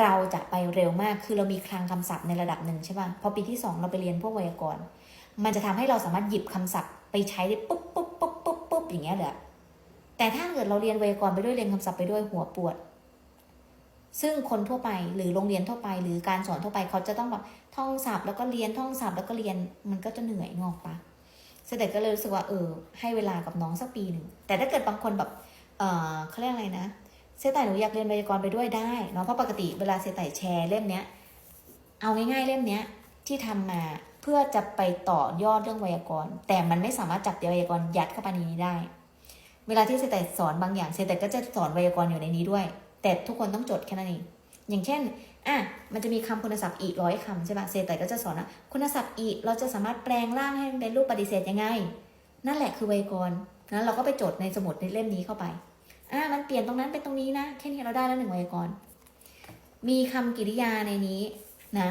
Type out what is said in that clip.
เราจะไปเร็วมาก คือเรามีคลังคำศัพท์ในระดับหนึ่งใช่ป่ะ พอปีที่สองเราไปเรียนพวกไวยากรณ์ มันจะทำให้เราสามารถหยิบคำศัพท์ไปใช้ได้ปุ๊บปุ๊บปุ๊บปุ๊บปุ๊บอย่างเงี้ยเลยอะแต่ถ้าเกิดเราเรียนไวยากรณ์ไปด้วยเรียนคำศัพท์ไปด้วยหัวปวด ซึ่งคนทั่วไปหรือโรงเรียนทั่วไป หรือการสอนทั่วไปเขาจะต้องแบบท่องศัพท์แล้วก็เรียนท่องศัพท์แล้วก็เรียนมันก็จะเหนื่อยงอกปะเสด็จก็เลยรู้สึกว่าเออให้เวลากับน้องสักปีหนึ่งแต่ถ้าเกิดบางคนแบบเออเขาเรียกอะไรนะ เซต่หนูอยากเรียนไวยากรณ์ไปด้วยได้เนาะเพราะปกติเวลาเซต่แชร์เล่มเนี้ยเอาง่ายๆเล่มเนี้ยที่ทำมาเพื่อจะไปต่อยอดเรื่องไวยากรณ์ แต่มันไม่สามารถจับไวยากรณ์ยัดเข้าไปในนี้ได้ เวลาที่เซต่สอนบางอย่างเซต่ก็จะสอนไวยากรณ์อยู่ในนี้ด้วย แต่ทุกคนต้องจดแค่นั้นเองอย่างเช่นอะมันจะมีคำคุณศัพท์อีกร้อยคำใช่ปะเซต่ก็จะสอนว่าคุณศัพท์อีเราจะสามารถแปลงร่างให้มันเป็นรูปปฏิเสธยังไง นั่นแหละคือไวยากรณ์นั้นเราก็ไปจดในสมุดในเล่มนี้เข้าไป อะมันเปลี่ยนตรงนั้นเป็นตรงนี้นะ แค่นี้เราได้แล้วหนึ่งไวยากรณ์มีคำกริยาในนี้นะ